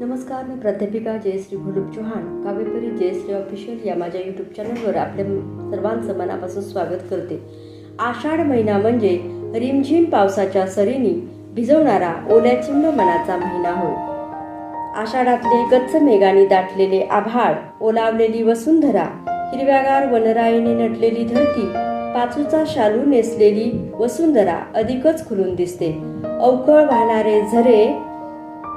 नमस्कार मी प्राध्यापिका जयश्री भुलुप चौहान. काव्यपरी जयश्री ऑफिशियल या माझ्या यूट्यूब चॅनलवर आपल्या सर्वांचं मनापासून स्वागत करते. आषाढ महिना म्हणजे रिमझिम पावसाच्या सरीनी भिजवणारा ओल्याचिंब मनाचा महिना होय. आषाढातले गच्च मेघाने दाटलेले आभाळ ओलावलेली वसुंधरा हिरव्यागार वनराईने नटलेली धरती पाचूचा शालू नेसलेली वसुंधरा अधिकच खुलून दिसते. अवकळ वाहणारे झरे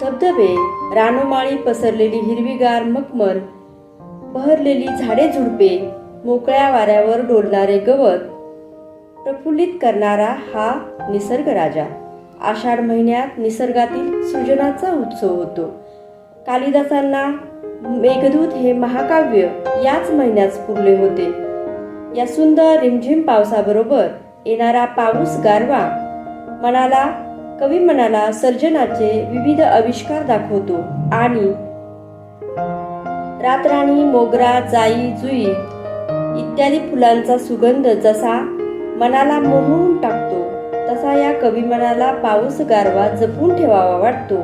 धबधबे रानोमाळी पसरलेली हिरवीगार मखमल बहरलेली झाडे झुडपे मोकळ्या वाऱ्यावर डोलणारे गवत प्रफुल्लित करणारा हा निसर्ग राजा. आषाढ महिन्यात निसर्गातील सृजनाचा उत्सव होतो. कालिदासांना मेघदूत हे महाकाव्य याच महिन्यात पुरले होते. या सुंदर रिमझिम पावसाबरोबर येणारा पाऊस गारवा मनाला कवी मनाला सर्जनाचे विविध आविष्कार दाखवतो आणि रातराणी मोगरा जाई जुई इत्यादी फुलांचा सुगंध जसा मनाला मोहून टाकतो तसा या कवी मनाला पाऊस गारवा जपून ठेवावा वाटतो.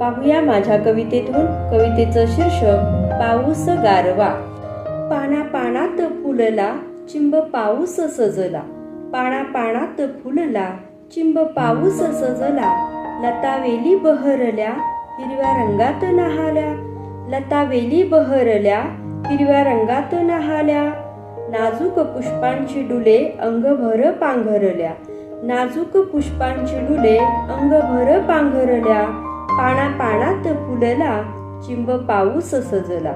पाहूया माझ्या कवितेतून कवितेचं शीर्षक पाऊस गारवा. पाना पानात फुलला चिंब पाऊस सजला. पाना पानात फुलला चिंब पाऊस सजला. लता वेली बहरल्या हिरव्या रंगात नहाल्या. लता वेली बहरल्या हिरव्या रंगात नहाल्या. नाजूक पुष्पांची डुले अंगभर पांघरल्या. नाजूक पुष्पांची डुले अंगभर पांघरल्या. पाना पानात फुलला चिंब पाऊस सजला.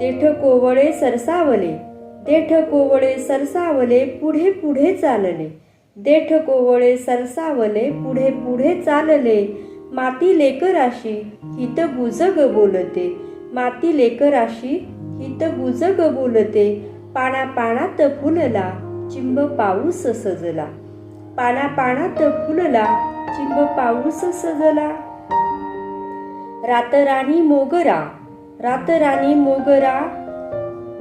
तेठ कोवळे सरसावले देठ कोवळे सरसावले पुढे पुढे चालले. देठ कोवळे सरसावले पुढे पुढे चालले. माती लेकराशी हित गुजग बोलते. माती लेकराशी हित गुजग बोलते. पाना पानात फुलला चिंब पाऊस सजला. पाना पानात फुलला चिंब पाऊस सजला. रातराणी मोगरा रातराणी मोगरा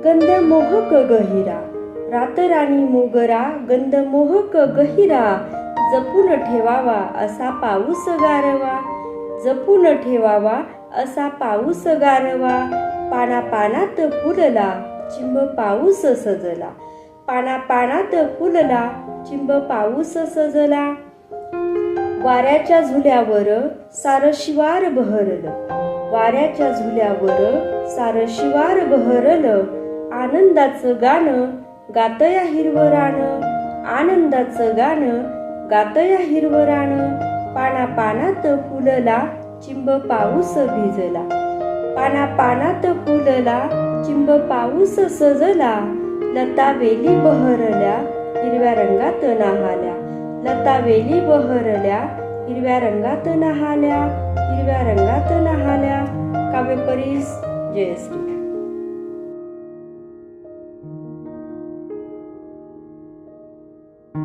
गंध मोहक गहिरा. रातराणी मोगरा गंध मोहक गहिरा जपून ठेवावा असा पाऊस गारवा. जपून ठेवावा असा पाऊस गारवा. पाना पानात फुलला चिंब पाऊस सजला. पाना पानात फुलला चिंब पाऊस सजला. वाऱ्याच्या झुल्यावर सार शिवार बहरलं. वाऱ्याच्या झुल्यावर सार शिवार बहरलं. आनंदाचं गाणं गातया हिरवरानं आनंदाचं गाणं. गातया हिरवरानं पाना पानात फुलला चिंब पाऊस भिजला. पाना पानात फुलला चिंब पाऊस सजला. लता वेली बहरल्या हिरव्या रंगात नहाल्या. लता वेली बहरल्या हिरव्या रंगात नहाल्या. हिरव्या रंगात नहाल्या. काव्यपरीस जयश्री.